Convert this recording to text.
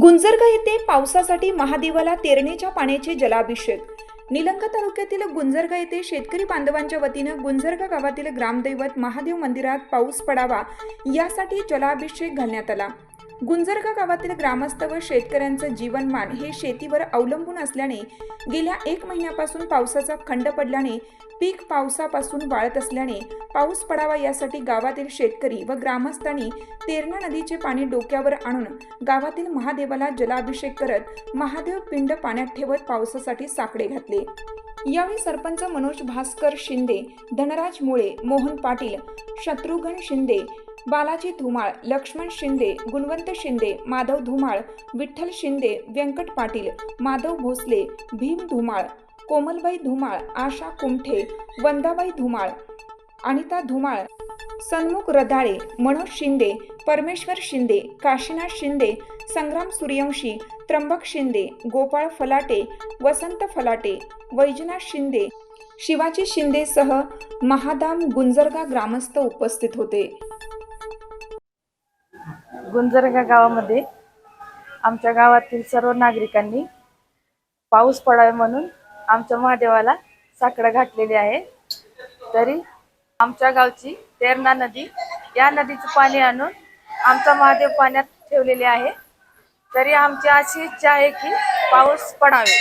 गुंजरगा येथे पावसासाठी महादेवाला तेरणेच्या पाण्याचे जलाभिषेक. निलंगा तालुक्यातील गुंजरगा येथे शेतकरी बांधवांच्या वतीनं गुंजरगा गावातील ग्रामदैवत महादेव मंदिरात पाऊस पडावा यासाठी जलाभिषेक घालण्यात आला. गुंजरगा गावातील ग्रामस्थ व शेतकऱ्यांचं जीवनमान हे शेतीवर अवलंबून असल्याने गेल्या एक महिन्यापासून पावसाचा खंड पडल्याने पीक पावसापासून वाळत असल्याने पाऊस पडावा यासाठी गावातील शेतकरी व ग्रामस्थांनी तेरणा नदीचे पाणी डोक्यावर आणून गावातील महादेवाला जलाभिषेक करत महादेव पिंड पाण्यात ठेवत पावसासाठी साकडे घातले. यावेळी सरपंच मनोज भास्कर शिंदे धनराज मुळे मोहन पाटील शत्रुघ्न शिंदे बालाजी धुमाळ लक्ष्मण शिंदे गुणवंत शिंदे माधव धुमाळ विठ्ठल शिंदे व्यंकट पाटील माधव भोसले भीम धुमाळ कोमलबाई धुमाळ आशा कुमठे वंदाबाई धुमाळ अनिता धुमाळ सन्मुख रदाळे मनोज शिंदे परमेश्वर शिंदे काशीनाथ शिंदे संग्राम सूर्यवंशी त्र्यंबक शिंदे गोपाळ फलाटे वसंत फलाटे वैजनाथ शिंदे शिवाजी शिंदेसह महादाम गुंजरगा ग्रामस्थ उपस्थित होते. गुंजरगा गावामध्ये आमच्या गावातील सर्व नागरिकांनी पाऊस पडावे म्हणून आमच्या महादेवाला साकडं घातलेली आहे. तरी आमच्या गावची तेरणा नदी या नदीचं पाणी आणून आमचा महादेव पाण्यात ठेवलेले आहे. तरी आमची अशी इच्छा आहे की पाऊस पडावे.